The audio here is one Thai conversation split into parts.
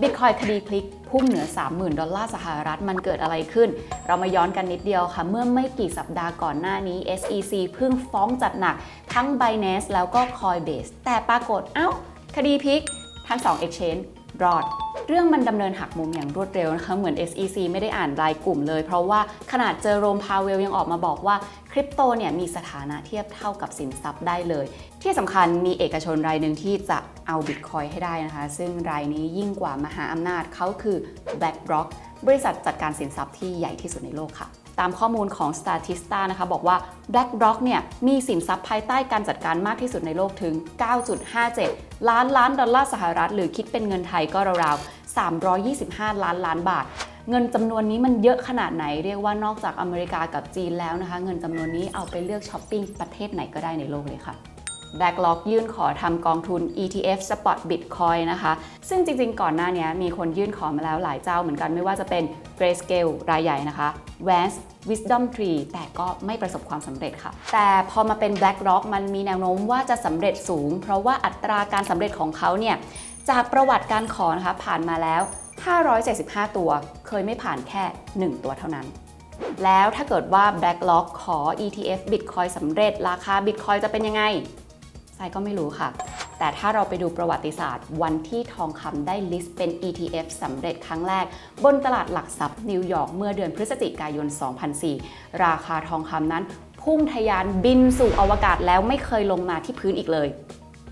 บิตคอยคดีพลิกพุ่งเหนือ 30,000 ดอลลาร์สหรัฐมันเกิดอะไรขึ้น เรามาย้อนกันนิดเดียวค่ะ เมื่อไม่กี่สัปดาห์ก่อนหน้านี้ SEC เพิ่งฟ้องจัดหนักทั้ง Binance แล้วก็ Coinbase แต่ปรากฏเอ้า คดีพลิกทั้ง 2 Exchange รอด เรื่องมันดำเนินหักมุมอย่างรวดเร็วนะคะเหมือน SEC ไม่ได้อ่านรายกลุ่มเลย เพราะว่าขนาดเจอโรมพาเวลยังออกมาบอกว่าคริปโตเนี่ยมีสถานะเทียบเท่ากับสินทรัพย์ได้เลย ที่สำคัญมีเอกชนรายหนึ่งที่จะเอาบิตคอยให้ได้นะคะ ซึ่งรายนี้ยิ่งกว่ามหาอำนาจเขาคือ BlackRock บริษัทจัดการสินทรัพย์ที่ใหญ่ที่สุดในโลกค่ะ ตามข้อมูลของ Statista นะคะบอกว่า BlackRock เนี่ยมีสินทรัพย์ภายใต้การจัดการมากที่สุดในโลกถึง 9.57 ล้านล้านดอลลาร์สหรัฐ หรือคิดเป็นเงินไทยก็ราวๆ 325 ล้านล้านบาท เงินจำนวนนี้มันเยอะขนาดไหน เรียกว่านอกจากอเมริกากับจีนแล้วนะคะ เงินจำนวนนี้เอาไปเลือกช้อปปิ้งประเทศไหนก็ได้ในโลกเลยค่ะ BlackRock ยื่นขอทำกองทุน ETF Spot Bitcoin นะคะ ซึ่งจริงๆ ก่อนหน้านี้มีคนยื่นขอมาแล้วหลายเจ้าเหมือนกันไม่ว่าจะเป็น Grayscale รายใหญ่นะคะ Vance Wisdom Tree แต่ก็ไม่ประสบความสำเร็จค่ะ แต่พอมาเป็น BlackRock มันมีแนวโน้มว่าจะสำเร็จสูง เพราะว่าอัตราการสำเร็จของเขาเนี่ย จากประวัติการขอนะคะผ่านมาแล้ว 575 ตัว เคยไม่ผ่านแค่ 1 ตัวเท่านั้น แล้วถ้าเกิดว่า BlackRock ขอ ETF Bitcoin สำเร็จ ราคา Bitcoin จะเป็นยังไงทรายก็ไม่รู้ค่ะ แต่ถ้าเราไปดูประวัติศาสตร์ วันที่ทองคำได้ลิสต์เป็น ETF สำเร็จครั้งแรก บนตลาดหลักทรัพย์นิวยอร์กเมื่อเดือนพฤศจิกายน 2004 ราคาทองคำนั้นพุ่งทะยานบินสู่อวกาศแล้วไม่เคยลงมาที่พื้นอีกเลย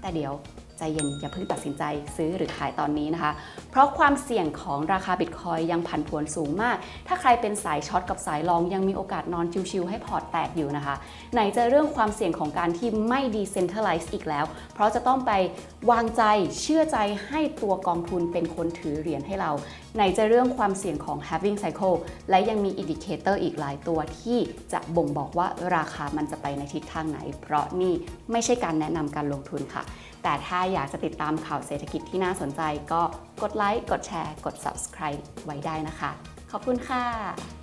แต่เดี๋ยว ใจเย็นอย่าเพิ่งตัดสินใจซื้อหรือขายตอนนี้นะคะ เพราะความเสี่ยงของราคาบิตคอยยังผันผวนสูงมาก ถ้าใครเป็นสายช็อตกับสายลองยังมีโอกาสนอนชิวๆให้พอร์ตแตกอยู่นะคะ ไหนจะเรื่องความเสี่ยงของการที่ไม่ดีเซนเท r ร l i z e อีกแล้ว เพราะจะต้องไปวางใจเชื่อใจให้ตัวกองทุนเป็นคนถือเหรียญให้เรา ไหนจะเรื่องความเสี่ยงของ having cycle และยังมีอินดิเคเตอร์อีกหลายตัวที่จะบ่งบอกว่าราคามันจะไปในทิศทางไหน เพราะนี่ไม่ใช่การแนะนำการลงทุนค่ะ แต่ถ้าอยากจะติดตามข่าวเศรษฐกิจที่น่าสนใจก็กดไลค์ กดแชร์ กด subscribe ไว้ได้นะคะ ขอบคุณค่ะ